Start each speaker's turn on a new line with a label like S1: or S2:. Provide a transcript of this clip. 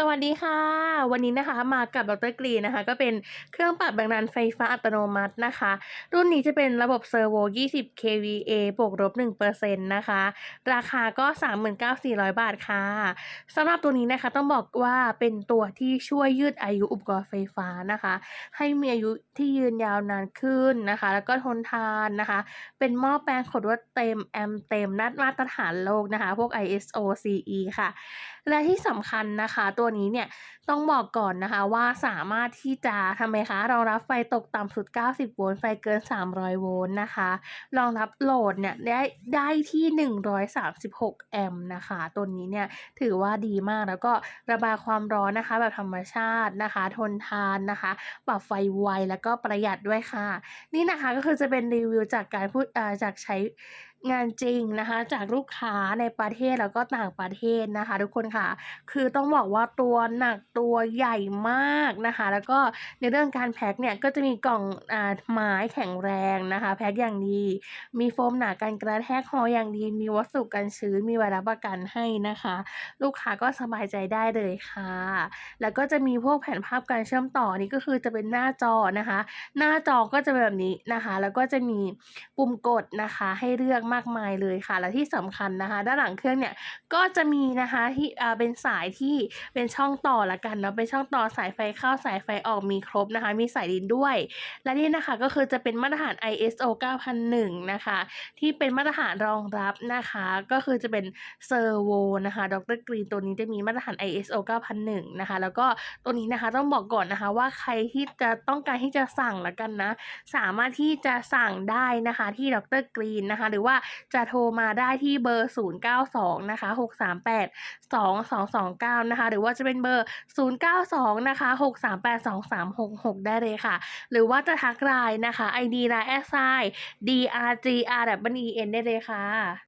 S1: สวัสดีค่ะ วันนี้นะคะมากับดรกรีนะคะ ก็เป็นเครื่องปรับแรงดันไฟฟ้าอัตโนมัตินะคะ รุ่นนี้จะเป็นระบบเซอร์โว 20 kVA บวกลบ1%นะคะ ราคาก็ 39,400 บาทค่ะสำหรับตัวนี้นะคะต้องบอกว่าเป็นตัวที่ช่วยยืดอายุอุปกรณ์ไฟฟ้านะคะ ให้มีอายุที่ยืนยาวนานขึ้นนะคะ แล้วก็ทนทานนะคะ เป็นหม้อแปลงขดลวดเต็มแอมป์เต็มนัดมาตรฐานโลกนะคะ พวก ISO CE ค่ะ และที่สำคัญนะคะตัวนี้เนี่ยต้องบอกก่อนนะคะว่าสามารถที่จะทำไมคะรองรับไฟตกต่ำสุด 90 โวลต์ไฟเกิน 300 โวลต์นะคะรองรับโหลดเนี่ยได้ได้ที่ 136 แอมป์นะคะ ตัวนี้เนี่ยถือว่าดีมากแล้วก็ระบายความร้อนนะคะ แบบธรรมชาตินะคะ ทนทานนะคะปรับไฟไวแล้วก็ประหยัดด้วยค่ะ นี่นะคะก็คือจะเป็นรีวิวจากการพูดจากใช้งานจริงนะคะ จากลูกค้าในประเทศแล้วก็ต่างประเทศนะคะ ทุกคนค่ะ คือต้องบอกว่าตัวหนักตัวใหญ่มากนะคะ แล้วก็ในเรื่องการแพ็คเนี่ยก็จะมีกล่องอ่าไม้แข็งแรงนะคะ แพ็คอย่างดี มีโฟมหนากันกระแทกห่ออย่างดี มีวัสดุกันชื้นมีใบรับประกันให้นะคะ ลูกค้าก็สบายใจได้เลยค่ะ แล้วก็จะมีพวกแผ่นภาพการเชื่อมต่อนี่ก็คือจะเป็นหน้าจอนะคะ หน้าจอก็จะเป็นแบบนี้นะคะ แล้วก็จะมีปุ่มกดนะคะให้เลือกมากมายเลยค่ะ และที่สำคัญนะคะ ด้านหลังเครื่องเนี่ยก็จะมีนะคะที่เป็นสายที่เป็นช่องต่อละกันเนาะเป็นช่องต่อสายไฟเข้าสายไฟออกมีครบนะคะ มีสายดินด้วย และนี่นะคะก็คือจะเป็นมาตรฐาน ISO 9001 นะคะ ที่เป็นมาตรฐานรองรับนะคะ ก็คือจะเป็นเซอร์โวนะคะดรกรีนตัวนี้จะมีมาตรฐาน ISO 9001 นะคะ แล้วก็ตัวนี้นะคะต้องบอกก่อนนะคะว่าใครที่จะต้องการที่จะสั่งละกันนะ สามารถที่จะสั่งได้นะคะที่ดรกรีนนะคะ หรือว่าจะโทรมาได้ที่เบอร์ 092 นะคะ 638 2229 นะคะ หรือว่าจะเป็นเบอร์ 092 นะคะ 638 2366 ได้เลยค่ะ หรือว่าจะทักไลน์นะคะ ID ไลน์แอสไซน์ drgr w e n ได้เลยค่ะ